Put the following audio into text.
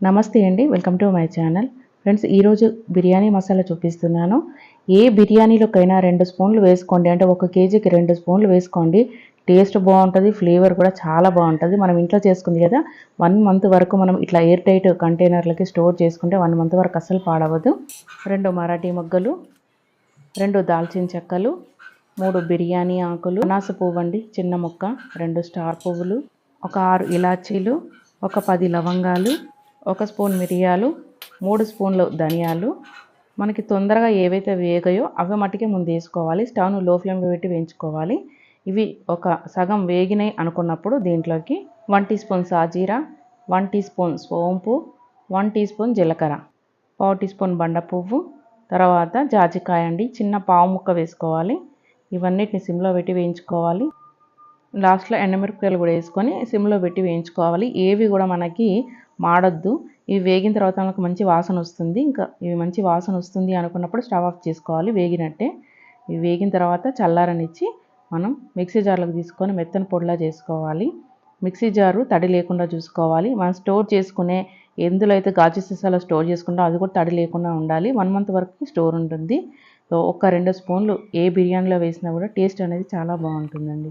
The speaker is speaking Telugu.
నమస్తే అండి welcome to my channel. Friends ఈరోజు బిర్యానీ మసాలా చూపిస్తున్నాను. ఏ బిర్యానీలోకైనా రెండు స్పూన్లు వేసుకోండి. అంటే ఒక కేజీకి రెండు స్పూన్లు వేసుకోండి. టేస్ట్ బాగుంటుంది ఫ్లేవర్ కూడా చాలా బాగుంటుంది. మనం ఇంట్లో చేసుకుంది కదా వన్ మంత్ వరకు మనం ఇట్లా ఎయిర్ టైట్ కంటైనర్లకి స్టోర్ చేసుకుంటే వన్ మంత్ వరకు అస్సలు పాడవద్దు రెండు మరాఠీ మొగ్గలు రెండు దాల్చిన చెక్కలు మూడు బిర్యానీ ఆకులు అనాస పువ్వు అండి చిన్న ముక్క రెండు స్టార్ పువ్వులు ఒక ఆరు ఇలాచీలు ఒక పది లవంగాలు ఒక స్పూన్ మిరియాలు మూడు స్పూన్లు ధనియాలు. మనకి తొందరగా ఏవైతే వేగాయో అవి మట్టుకే ముందు వేసుకోవాలి. స్టవ్ను లో ఫ్లేమ్లో పెట్టి వేయించుకోవాలి. ఇవి ఒక సగం వేగినాయి అనుకున్నప్పుడు దీంట్లోకి వన్ టీ స్పూన్ సాజీరా వన్ టీ స్పూన్ సోంపు వన్ టీ స్పూన్ జీలకర్ర పావు టీ స్పూన్ బండ పువ్వు తర్వాత జాజికాయ అండి. చిన్న పావు ముక్క వేసుకోవాలి. ఇవన్నిటిని సిమ్లో పెట్టి వేయించుకోవాలి. లాస్ట్లో ఎండమిరపకాయలు కూడా వేసుకొని సిమ్లో పెట్టి వేయించుకోవాలి. ఏవి కూడా మనకి మాడొద్దు. ఇవి వేగిన తర్వాత మనకు మంచి వాసన వస్తుంది. ఇంకా ఇవి మంచి వాసన వస్తుంది అనుకున్నప్పుడు స్టవ్ ఆఫ్ చేసుకోవాలి వేగినట్టే. ఇవి వేగిన తర్వాత చల్లారనిచ్చి మనం మిక్సీ జార్లకు తీసుకొని మెత్తని పొడిలా చేసుకోవాలి. మిక్సీ జారు తడి లేకుండా చూసుకోవాలి. మనం స్టోర్ చేసుకునే ఎందులో అయితే గాజు సీసాలో స్టోర్ చేసుకుంటాం అది కూడా తడి లేకుండా ఉండాలి. వన్ మంత్ వరకు స్టోర్ ఉంటుంది. సో ఒక రెండు స్పూన్లు ఏ బిర్యానీలో వేసినా కూడా టేస్ట్ అనేది చాలా బాగుంటుందండి.